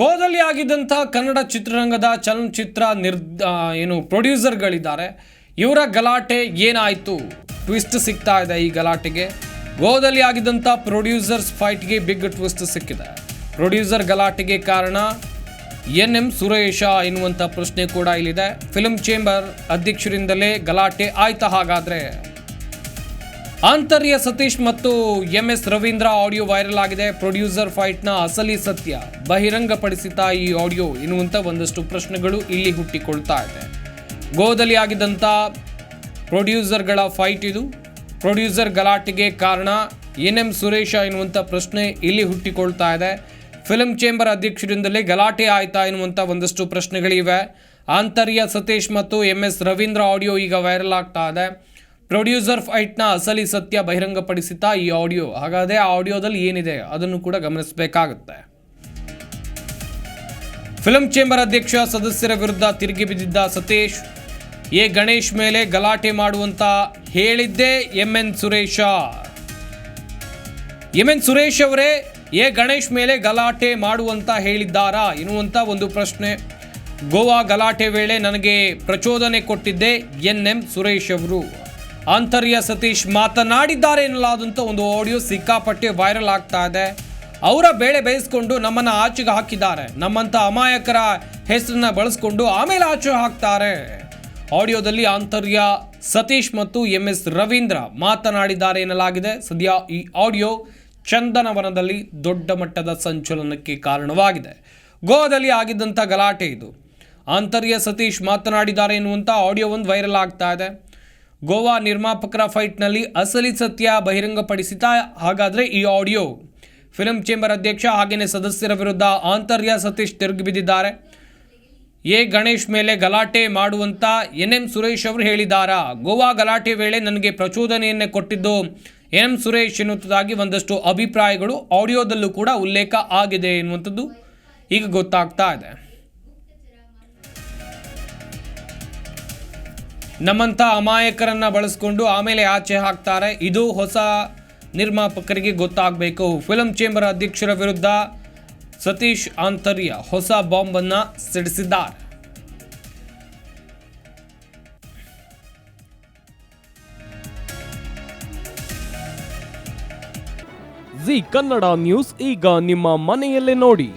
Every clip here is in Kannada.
ಗೋದಲ್ಲಿ ಆಗಿದ್ದಂಥ ಕನ್ನಡ ಚಿತ್ರರಂಗದ ಚಲನಚಿತ್ರ ನಿರ್ ಏನು ಪ್ರೊಡ್ಯೂಸರ್ಗಳಿದ್ದಾರೆ. ಇವರ ಗಲಾಟೆ ಏನಾಯಿತು? ಟ್ವಿಸ್ಟ್ ಸಿಗ್ತಾ ಇದೆ ಈ ಗಲಾಟೆಗೆ. ಗೋದಲ್ಲಿ ಆಗಿದ್ದಂಥ ಪ್ರೊಡ್ಯೂಸರ್ಸ್ ಫೈಟ್ಗೆ ಬಿಗ್ ಟ್ವಿಸ್ಟ್ ಸಿಕ್ಕಿದೆ. ಪ್ರೊಡ್ಯೂಸರ್ ಗಲಾಟೆಗೆ ಕಾರಣ ಎನ್ ಎಂ ಸುರೇಶ ಎನ್ನುವಂಥ ಪ್ರಶ್ನೆ ಕೂಡ ಇಲ್ಲಿದೆ. ಫಿಲ್ಮ್ ಚೇಂಬರ್ ಅಧ್ಯಕ್ಷರಿಂದಲೇ ಗಲಾಟೆ ಆಯ್ತಾ ಹಾಗಾದ್ರೆ? ಆಂತರ್ಯ ಸತೀಶ್ ಮತ್ತು M S Ravindra audio viral ಆಗಿದೆ. ಪ್ರೊಡ್ಯೂಸರ್ ಫೈಟ್ನ ಅಸಲಿ ಸತ್ಯ ಬಹಿರಂಗಪಡಿಸಿತ ಈ ಆಡಿಯೋ ಎನ್ನುವಂಥ ಒಂದಷ್ಟು ಪ್ರಶ್ನೆಗಳು ಇಲ್ಲಿ ಹುಟ್ಟಿಕೊಳ್ತಾ ಇದೆ. ಗೋದಲ್ಲಿ ಆಗಿದ್ದಂಥ ಪ್ರೊಡ್ಯೂಸರ್ಗಳ ಫೈಟ್ ಇದು. ಪ್ರೊಡ್ಯೂಸರ್ ಗಲಾಟೆಗೆ ಕಾರಣ ಎನ್ ಎಂ ಸುರೇಶ ಎನ್ನುವಂಥ ಪ್ರಶ್ನೆ ಇಲ್ಲಿ ಹುಟ್ಟಿಕೊಳ್ತಾ ಇದೆ. ಫಿಲಂ ಚೇಂಬರ್ ಅಧ್ಯಕ್ಷರಿಂದಲೇ ಗಲಾಟೆ ಆಯಿತಾ ಎನ್ನುವಂಥ ಒಂದಷ್ಟು ಪ್ರಶ್ನೆಗಳಿವೆ. ಆಂತರ್ಯ ಸತೀಶ್ ಮತ್ತು ಎಂ ಎಸ್ ರವೀಂದ್ರ ಆಡಿಯೋ ಈಗ ವೈರಲ್ ಆಗ್ತಾ ಇದೆ. ಪ್ರೊಡ್ಯೂಸರ್ ಫೈಟ್ನ ಅಸಲಿ ಸತ್ಯ ಬಹಿರಂಗಪಡಿಸಿತಾ ಈ ಆಡಿಯೋ. ಹಾಗಾದರೆ ಆ ಆಡಿಯೋದಲ್ಲಿ ಏನಿದೆ ಅದನ್ನು ಕೂಡ ಗಮನಿಸಬೇಕಾಗುತ್ತೆ. ಫಿಲ್ಮ್ ಚೇಂಬರ್ ಅಧ್ಯಕ್ಷ ಸದಸ್ಯರ ವಿರುದ್ಧ ತಿರುಗಿ ಬಿದ್ದಿದ್ದ ಸತೀಶ್, ಎ ಗಣೇಶ್ ಮೇಲೆ ಗಲಾಟೆ ಮಾಡುವಂತ ಹೇಳಿದ್ದೆ M N Suresh. M N Suresh ಅವರೇ ಎ ಗಣೇಶ್ ಮೇಲೆ ಗಲಾಟೆ ಮಾಡುವಂತ ಹೇಳಿದ್ದಾರಾ ಎನ್ನುವಂಥ ಒಂದು ಪ್ರಶ್ನೆ. ಗೋವಾ ಗಲಾಟೆ ವೇಳೆ ನನಗೆ ಪ್ರಚೋದನೆ ಕೊಟ್ಟಿದ್ದೆ ಎನ್ ಎಂ ಸುರೇಶ್ ಅವರು. ಆಂತರ್ಯ ಸತೀಶ್ ಮಾತನಾಡಿದ್ದಾರೆ ಎನ್ನಲಾದಂಥ ಒಂದು ಆಡಿಯೋ ಸಿಕ್ಕಾಪಟ್ಟೆ ವೈರಲ್ ಆಗ್ತಾ ಇದೆ. ಅವರ ಬೇಳೆ ಬೇಯಿಸ್ಕೊಂಡು ನಮ್ಮನ್ನ ಆಚೆಗೆ ಹಾಕಿದ್ದಾರೆ. ನಮ್ಮಂತ ಅಮಾಯಕರ ಹೆಸರನ್ನ ಬಳಸ್ಕೊಂಡು ಆಮೇಲೆ ಆಚೆ ಹಾಕ್ತಾರೆ. ಆಡಿಯೋದಲ್ಲಿ ಆಂತರ್ಯ ಸತೀಶ್ ಮತ್ತು ಎಂ ಎಸ್ ರವೀಂದ್ರ ಮಾತನಾಡಿದ್ದಾರೆ ಎನ್ನಲಾಗಿದೆ. ಸದ್ಯ ಈ ಆಡಿಯೋ ಚಂದನವನದಲ್ಲಿ ದೊಡ್ಡ ಮಟ್ಟದ ಸಂಚಲನಕ್ಕೆ ಕಾರಣವಾಗಿದೆ. ಗೋವಾದಲ್ಲಿ ಆಗಿದ್ದಂಥ ಗಲಾಟೆ ಇದು. ಆಂತರ್ಯ ಸತೀಶ್ ಮಾತನಾಡಿದ್ದಾರೆ ಎನ್ನುವಂಥ ಆಡಿಯೋ ಒಂದು ವೈರಲ್ ಆಗ್ತಾ ಇದೆ. ಗೋವಾ ನಿರ್ಮಾಪಕರ ಫೈಟ್ನಲ್ಲಿ ಅಸಲಿ ಸತ್ಯ ಬಹಿರಂಗಪಡಿಸಿದ ಹಾಗಾದರೆ ಈ ಆಡಿಯೋ. ಫಿಲಂ ಚೇಂಬರ್ ಅಧ್ಯಕ್ಷ ಹಾಗೆಯೇ ಸದಸ್ಯರ ವಿರುದ್ಧ ಆಂತರ್ಯ ಸತೀಶ್ ತಿರುಗಿಬಿದ್ದಿದ್ದಾರೆ ಎ ಗಣೇಶ್ ಮೇಲೆ ಗಲಾಟೆ ಮಾಡುವಂತ ಎನ್ ಎಂ ಸುರೇಶ್ ಅವರು ಹೇಳಿದ್ದಾರಾ? ಗೋವಾ ಗಲಾಟೆ ವೇಳೆ ನನಗೆ ಪ್ರಚೋದನೆಯನ್ನೇ ಕೊಟ್ಟಿದ್ದು ಎನ್ ಎಂ ಸುರೇಶ್ ಎನ್ನುವುದಾಗಿ ಒಂದಷ್ಟು ಅಭಿಪ್ರಾಯಗಳು ಆಡಿಯೋದಲ್ಲೂ ಕೂಡ ಉಲ್ಲೇಖ ಆಗಿದೆ ಎನ್ನುವಂಥದ್ದು ಈಗ ಗೊತ್ತಾಗ್ತಾ ಇದೆ. ನಮ್ಮಂಥ ಅಮಾಯಕರನ್ನು ಬಳಸ್ಕೊಂಡು ಆಮೇಲೆ ಆಚೆ ಹಾಕ್ತಾರೆ. ಇದು ಹೊಸ ನಿರ್ಮಾಪಕರಿಗೆ ಗೊತ್ತಾಗಬೇಕು. ಫಿಲಂ ಚೇಂಬರ್ ಅಧ್ಯಕ್ಷರ ವಿರುದ್ಧ ಸತೀಶ್ ಆಂತರ್ಯ ಹೊಸ ಬಾಂಬನ್ನು ಸಿಡಿಸಿದ್ದಾರೆ. ಜಿ ಕನ್ನಡ ನ್ಯೂಸ್ ಈಗ ನಿಮ್ಮ ಮನೆಯಲ್ಲೇ ನೋಡಿ.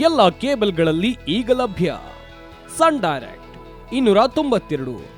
ಎಲ್ಲ ಕೇಬಲ್ಗಳಲ್ಲಿ ಈಗ ಲಭ್ಯ. ಸನ್ ಡೈರೆಕ್ಟ್ ಇನ್ನೂರ ತೊಂಬತ್ತೆರಡು.